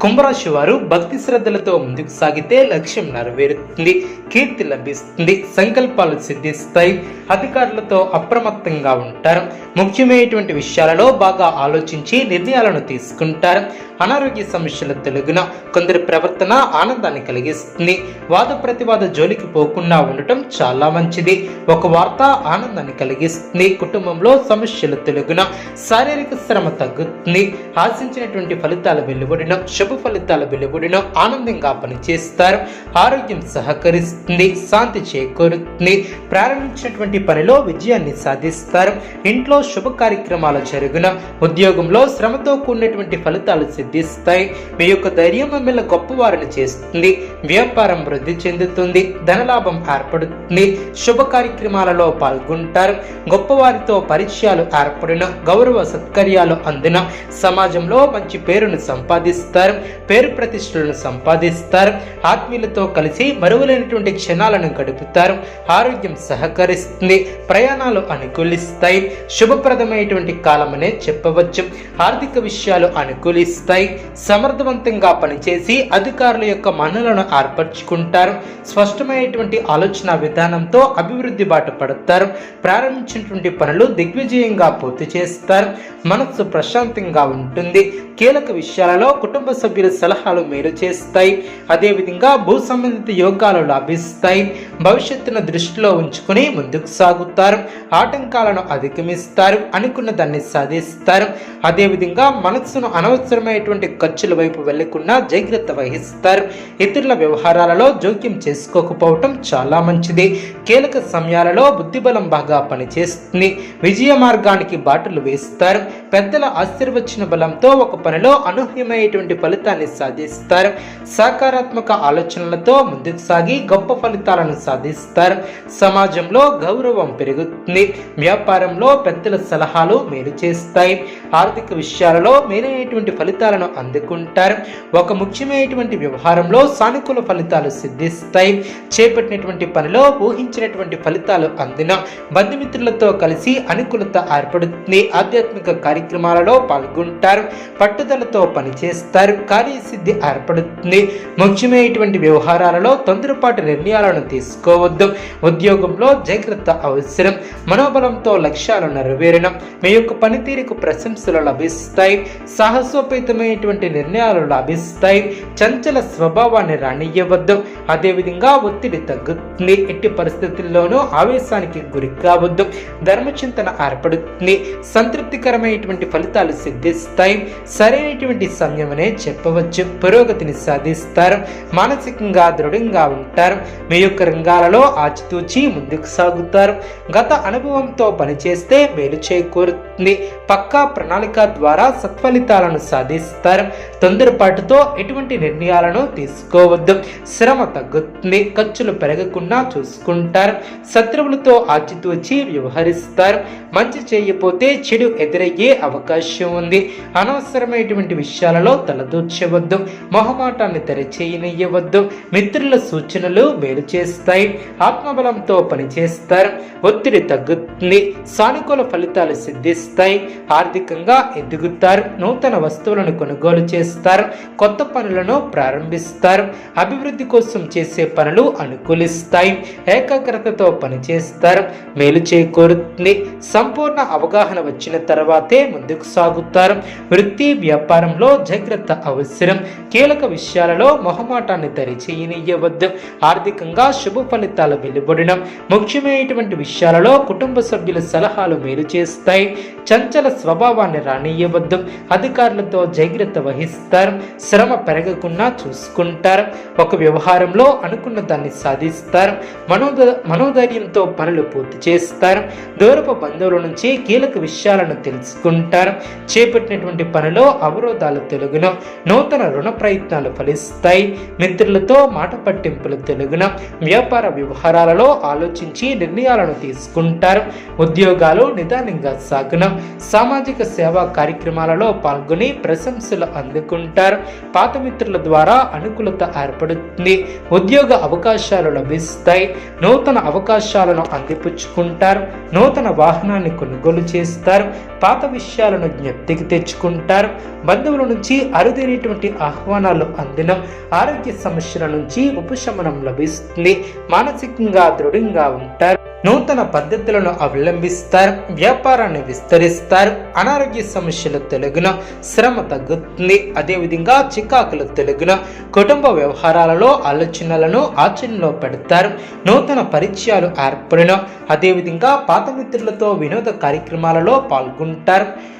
కుంభరాశి వారు భక్తి శ్రద్ధలతో ముందుకు సాగితే లక్ష్యం నెరవేరుతుంది. కీర్తి లభిస్తుంది. సంకల్పాలు సిద్ధిస్తాయి. అధికారులతో అప్రమత్తంగా ఉంటారు. ముఖ్యమైనటువంటి విషయాలలో బాగా ఆలోచించి నిర్ణయాలను తీసుకుంటారు. అనారోగ్య సమస్యల తెలుగున కొందరి ప్రవర్తన ఆనందాన్ని కలిగిస్తుంది. వాద ప్రతివాద జోలికి పోకుండా ఉండటం చాలా మంచిది. ఒక వార్త ఆనందాన్ని కలిగిస్తుంది. కుటుంబంలో సమస్యలు తెలుగున శారీరక శ్రమ తగ్గుతుంది. ఆశించినటువంటి ఫలితాలు వెలువడిన శుభ శుభ ఫలితాలు వెలువడిలో ఆనందంగా పనిచేస్తారు. ఆరోగ్యం సహకరిస్తుంది శాంతి చేకూరుతుంది. ప్రారంభించినటువంటి పనిలో విజయాన్ని సాధిస్తారు. ఇంట్లో శుభ కార్యక్రమాలు జరుగున ఉద్యోగంలో శ్రమతో కూడినటువంటి ఫలితాలు సిద్ధిస్తాయి. మీ యొక్క ధైర్యం మిమ్మల్ని గొప్పవారిని చేస్తుంది. వ్యాపారం వృద్ధి చెందుతుంది ధనలాభం ఏర్పడుతుంది. శుభ కార్యక్రమాలలో పాల్గొంటారు. గొప్పవారితో పరిచయాలు ఏర్పడిన గౌరవ సత్కర్యాలు అందిన సమాజంలో మంచి పేరును సంపాదిస్తారు. పేరు ప్రతిష్టలను సంపాదిస్తారు. ఆత్మీయులతో కలిసి మరువలేనటువంటి క్షణాలను గడుపుతారు. ఆరోగ్యం సహకరిస్తుంది. ప్రయాణాలు అనుకూలిస్తాయి. శుభప్రదమైనటువంటి కాలమనే చెప్పవచ్చు. ఆర్థిక విషయాలు అనుకూలిస్తాయి. సమర్థవంతంగా పనిచేసి అధికారుల యొక్క మనులను ఏర్పరచుకుంటారు. స్పష్టమైనటువంటి ఆలోచన విధానంతో అభివృద్ధి బాట పడతారు. ప్రారంభించినటువంటి పనులు దిగ్విజయంగా పూర్తి చేస్తారు. మనస్సు ప్రశాంతంగా ఉంటుంది. కీలక విషయాలలో కుటుంబ సభ్యుల సలహాలు మేలు చేస్తాయి. అదేవిధంగా భూ సంబంధిత యోగాలు లాభిస్తాయి. భవిష్యత్తును దృష్టిలో ఉంచుకుని ముందుకు సాగుతారు. ఆటంకాలను అధిగమిస్తారు. అనుకున్న దాన్ని సాధిస్తారు. అదేవిధంగా మనస్సును అనవసరమైనటువంటి ఖర్చుల వైపు వెళ్ళకుండా జాగ్రత్త వహిస్తారు. ఇతరుల వ్యవహారాలలో జోక్యం చేసుకోకపోవటం చాలా మంచిది. కీలక సమయాలలో బుద్ధిబలం బాగా పనిచేస్తుంది. విజయ మార్గానికి బాటలు వేస్తారు. పెద్దల ఆశీర్వచన బలంతో ఒక పనిలో అనూహ్యమైనటువంటి ఫలితాన్ని సాధిస్తారు. సకారాత్మక ఆలోచనలతో ముందుకు సాగి గొప్ప ఫలితాలను సాధిస్తారు. సమాజంలో గౌరవం పెరుగుతుంది. వ్యాపారంలో పెద్దల సలహాలు మేలు చేస్తాయి. ఆర్థిక విషయాలలో మేలైనటువంటి ఫలితాలను అందుకుంటారు. ఒక ముఖ్యమైనటువంటి వ్యవహారంలో సానుకూల ఫలితాలు సిద్ధిస్తాయి. చేపట్టినటువంటి పనిలో ఊహించినటువంటి ఫలితాలు అందిన బంధుమిత్రులతో కలిసి అనుకూలత ఏర్పడుతుంది. ఆధ్యాత్మిక కార్యక్రమాలలో పాల్గొంటారు. పట్టుదలతో పనిచేస్తారు. కార్యసిద్ధి ఏర్పడుతుంది. ముఖ్యమైనటువంటి వ్యవహారాలలో తొందరపాటు నిర్ణయాలను తీసుకోవద్దు. ఉద్యోగంలో జాగ్రత్త అవసరం. మనోబలంతో లక్ష్యాలు నెరవేరడం. మీ యొక్క పనితీరుకు ప్రశంస ప్రశంసలు లభిస్తాయి సాహసోపేతమైనటువంటి నిర్ణయాలు లభిస్తాయి చంచల స్వభావాన్ని రానియవద్దు అదేవిధంగా ఒత్తిడి తగ్గుతుంది ఎట్టి పరిస్థితుల్లోనూ ఆవేశానికి గురి కావద్దు. ధర్మచింతన ఏర్పడుతుంది సంతృప్తికరమైనటువంటి ఫలితాలు సిద్ధిస్తాయి. సరైనటువంటి సమయమనే చెప్పవచ్చు పురోగతిని సాధిస్తారు మానసికంగా దృఢంగా ఉంటారు. మీ యొక్క రంగాలలో ఆచితూచి ముందుకు సాగుతారు. గత అనుభవంతో పనిచేస్తే మేలు చేకూరుతుంది. పక్కా ప్రణాళిక ప్రణాళిక ద్వారా సత్ఫలితాలను సాధిస్తారు. తొందరపాటుతో ఎటువంటి నిర్ణయాలను తీసుకోవద్దు. శ్రమ తగ్గుతుంది. ఖర్చులు పెరగకుండా చూసుకుంటారు. శత్రువులతో ఆచితూచి వ్యవహరిస్తారు. మంచి చేయకపోతే చెడు ఎదురయ్యే అవకాశం ఉంది. అనవసరమైనటువంటి విషయాలలో తలదూర్చవద్దు. మొహమాటాన్ని తెరచేయనివ్వద్దు మిత్రుల సూచనలు మేలు చేస్తాయి. ఆత్మబలంతో పనిచేస్తారు. ఒత్తిడి తగ్గుతుంది. సానుకూల ఫలితాలు సిద్ధిస్తాయి. ఆర్థికంగా ఎదుగుతారు. నూతన వస్తువులను కొనుగోలు చేస్తారు. కొత్త పనులను ప్రారంభిస్తారు. అభివృద్ధి కోసం చేసే పనులు అనుకూలిస్తాయి. ఏకాగ్రతతో పనిచేస్తారు. మేలు చేకూరుతుంది. సంపూర్ణ అవగాహన వచ్చిన తర్వాతే ముందుకు సాగుతారు. వృత్తి వ్యాపారంలో జాగ్రత్త అవసరం. కీలక విషయాలలో మొహమాటాన్ని తెరిచేయనియవద్దు ఆర్థికంగా శుభ ఫలితాలు వెలువడడం. ముఖ్యమైనటువంటి విషయాలలో కుటుంబ సభ్యుల సలహాలు మేలు చేస్తాయి. చంచల స్వభావాన్ని రానియవద్దు. అధికారులతో జాగ్రత్త వహిస్తారు. శ్రమ పెరగకుండా చూసుకుంటారు. ఒక వ్యవహారంలో అనుకున్న దాన్ని సాధిస్తారు. మనోద మనోధైర్యంతో పనులు పూర్తి చేస్తారు. దూరపు బంధువుల నుంచి కీలక విషయాలను తెలుసుకుంటారు. చేపట్టినటువంటి పనిలో అవరోధాలు తెలుగును. నూతన రుణ ప్రయత్నాలు ఫలిస్తాయి. మిత్రులతో మాట పట్టింపులు తెలుగున. వ్యాపార వ్యవహారాలలో ఆలోచించి నిర్ణయాలను తీసుకుంటారు. ఉద్యోగాలు నిదానంగా సాగునం. సామాజిక సేవా కార్యక్రమాలలో పాల్గొని ప్రశంసలు అందుకుంటారు. పాత మిత్రుల ద్వారా అనుకూలత ఏర్పడుతుంది. ఉద్యోగ అవకాశాలు లభిస్తాయి. నూతన అవకాశాలను అందిపుచ్చుకుంటారు. నూతన వాహనాన్ని కొనుగోలు చేస్తారు. పాత విషయాలను జ్ఞప్తికి తెచ్చుకుంటారు. బంధువుల నుంచి అరుదైనటువంటి ఆహ్వానాలు అందిన. ఆరోగ్య సమస్యల నుంచి ఉపశమనం లభిస్తుంది. మానసికంగా దృఢంగా ఉంటారు. నూతన పద్ధతులను అవలంబిస్తారు వ్యాపారాన్ని విస్తరిస్తారు అనారోగ్య సమస్యలు తొలగిన శ్రమ తగ్గుతుంది. అదేవిధంగా చికాకులు తొలగిన కుటుంబ వ్యవహారాలలో ఆలోచనలను ఆచరణలో పెడతారు. నూతన పరిచయాలు ఏర్పడిన అదేవిధంగా పాత మిత్రులతో వినోద కార్యక్రమాలలో పాల్గొంటారు.